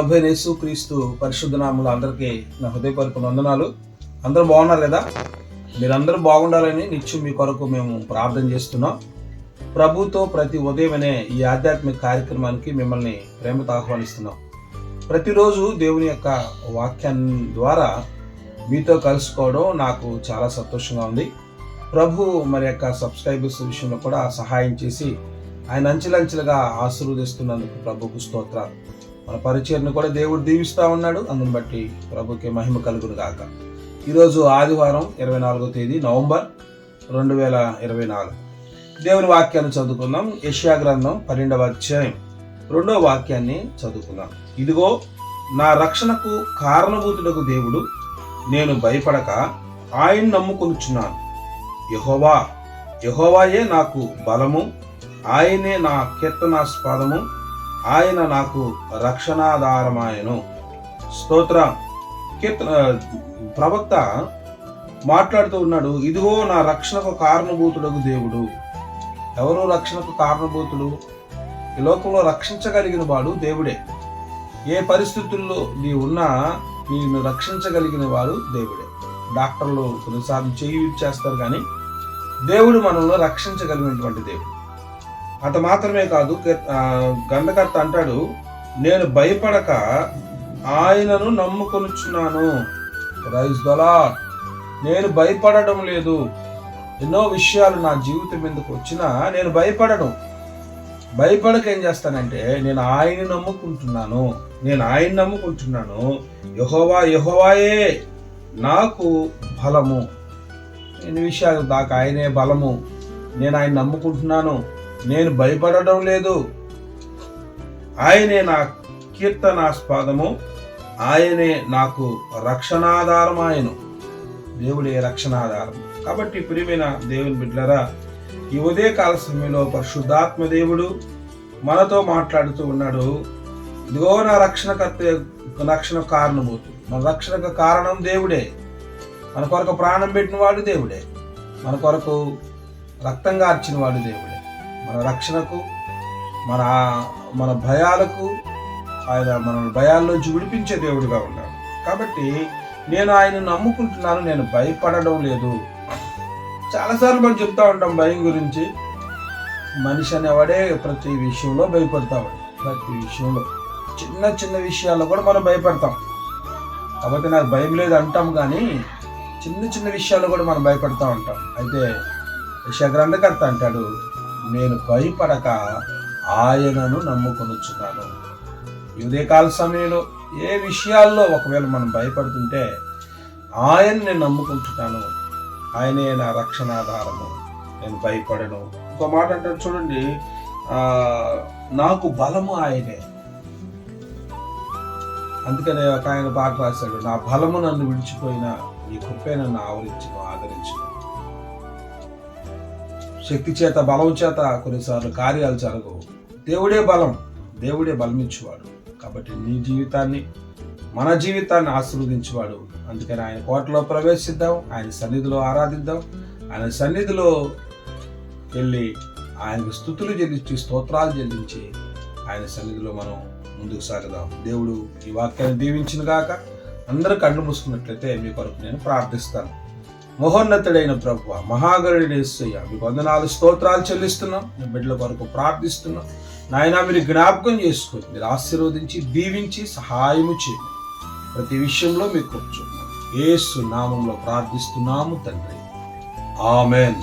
ప్రభు యేసు క్రీస్తు పరిశుద్ధనాములు అందరికీ నా హృదయపూర్వక వందనాలు. అందరూ బాగున్నారు కదా మీరందరూ బాగుండాలని నిత్యం మీ కొరకు మేము ప్రార్థన చేస్తున్నాం. ప్రభుతో ప్రతి ఉదయం అనే ఈ ఆధ్యాత్మిక కార్యక్రమానికి మిమ్మల్ని ప్రేమతో ఆహ్వానిస్తున్నాం. ప్రతిరోజు దేవుని యొక్క వాక్యాన్ని ద్వారా మీతో కలుసుకోవడం నాకు చాలా సంతోషంగా ఉంది. ప్రభు మరి యొక్క సబ్స్క్రైబర్స్ విషయంలో కూడా సహాయం చేసి ఆయన అంచెలంచెలుగా ఆశీర్వదిస్తున్నందుకు ప్రభుకు స్తోత్రాలు. మన పరిచయను కూడా దేవుడు దీవిస్తూ ఉన్నాడు. అందుని బట్టి ప్రభుకి మహిమ కలుగును గాక. ఈరోజు ఆదివారం ఇరవై నాలుగో తేదీ నవంబర్ రెండు వేల ఇరవై నాలుగు. దేవుని వాక్యాన్ని చదువుకుందాం. యష్యా గ్రంథం పన్నెండవ అధ్యాయం రెండవ వాక్యాన్ని చదువుకుందాం. ఇదిగో నా రక్షణకు కారణభూతుడకు దేవుడు నేను భయపడక ఆయన నమ్ముకొనుచున్నాను. యహోవా యహోవాయే నాకు బలము ఆయనే నా కీర్తనాస్పదము. ఆయన నాకు రక్షణాధారమాయను. స్తోత్ర. కీర్తన ప్రవక్త మాట్లాడుతూ ఉన్నాడు ఇదిగో నా రక్షణకు కారణభూతుడకు దేవుడు. ఎవరు రక్షణకు కారణభూతుడు? ఈ లోకంలో రక్షించగలిగిన వాడు దేవుడే. ఏ పరిస్థితుల్లో నీ ఉన్నా నేను రక్షించగలిగిన వాడు దేవుడే. డాక్టర్లు కొన్నిసార్లు చేయి చేస్తారు కానీ దేవుడు మనల్ని రక్షించగలిగినటువంటి దేవుడు. అంత మాత్రమే కాదు గంధకర్త అంటాడు నేను భయపడక ఆయనను నమ్ముకొనుచున్నాను. రైస్ దొలా నేను భయపడడం లేదు. ఎన్నో విషయాలు నా జీవితం ఎందుకు వచ్చినా నేను భయపడను. భయపడక ఏం చేస్తానంటే నేను ఆయన నమ్ముకుంటున్నాను. నేను ఆయన నమ్ముకుంటున్నాను. యహోవా యహోవాయే నాకు బలము. నేను విషయాలు దాకా ఆయనే బలము. నేను ఆయన నమ్ముకుంటున్నాను. నేను భయపడడం లేదు. ఆయనే నా కీర్తనాస్పదము. ఆయనే నాకు రక్షణాధారం ఆయన. దేవుడే రక్షణాధారం. కాబట్టి ప్రియమైన దేవుని బిడ్డలరా ఈ ఉదయకాల సమయంలో పరిశుద్ధాత్మ దేవుడు మనతో మాట్లాడుతూ ఉన్నాడు. ఇదిగో నా రక్షణకర్త రక్షణ కారణమవుతుంది మన రక్షణకు కారణం దేవుడే. మన కొరకు ప్రాణం పెట్టిన వాడు దేవుడే. మన కొరకు రక్తం గార్చిన వాడు దేవుడే. మన రక్షణకు మన మన భయాలకు ఆయన మన భయాల్లోంచి విడిపించే దేవుడిగా ఉన్నాడు. కాబట్టి నేను ఆయన నమ్ముకుంటున్నాను నేను భయపడడం లేదు. చాలాసార్లు మనం చెప్తా ఉంటాం భయం గురించి. మనిషి అనేవాడే ప్రతి విషయంలో భయపడతాడు ప్రతి విషయంలో. చిన్న చిన్న విషయాల్లో కూడా మనం భయపడతాం. కాబట్టి నాకు భయం లేదు అంటాం కానీ చిన్న చిన్న విషయాల్లో కూడా మనం భయపడతా ఉంటాం. అయితే యశ గ్రంథకర్త అంటాడు నేను భయపడక ఆయనను నమ్ముకొనుచున్నాను. ఈ ఉదయకాల సమయంలో ఏ విషయాల్లో ఒకవేళ మనం భయపడుతుంటే ఆయన్ని నేను నమ్ముకుంటున్నాను. ఆయనే నా రక్షణాధారము. నేను భయపడను. ఇంకో మాట అంటే చూడండి నాకు బలము ఆయనే. అందుకనే ఒక ఆయన పాట రాశాడు నా బలము నన్ను విడిచిపోయిన నీ కుప్పే నన్ను ఆవరించును ఆదరించను. శక్తి చేత బలం చేత కొన్నిసార్లు కార్యాలు జరగవు. దేవుడే బలం. దేవుడే బలమిచ్చేవాడు. కాబట్టి నీ జీవితాన్ని మన జీవితాన్ని ఆశీర్వదించేవాడు. అందుకని ఆయన కోటలో ప్రవేశిద్దాం ఆయన సన్నిధిలో ఆరాధిద్దాం. ఆయన సన్నిధిలో వెళ్ళి ఆయనకు స్థుతులు చెల్లించి స్తోత్రాలు చెల్లించి ఆయన సన్నిధిలో మనం ముందుకు సాగుదాం. దేవుడు ఈ వాక్యాన్ని దీవించిన గాక అందరూ కళ్ళు మూసుకున్నట్లయితే మీ కొరకు నేను ప్రార్థిస్తాను. మహోన్నతుడైన ప్రభు మహాగరుడైన మీకు వందనాలు స్తోత్రాలు చెల్లిస్తున్నాం. మీ బిడ్డల కొరకు ప్రార్థిస్తున్నాం. నాయన మీరు జ్ఞాపకం చేసుకొని మీరు ఆశీర్వదించి దీవించి సహాయము చేయండి. ప్రతి విషయంలో మీకు కూర్చున్నాం ఏసు నామంలో ప్రార్థిస్తున్నాము తండ్రి. ఆమెన్.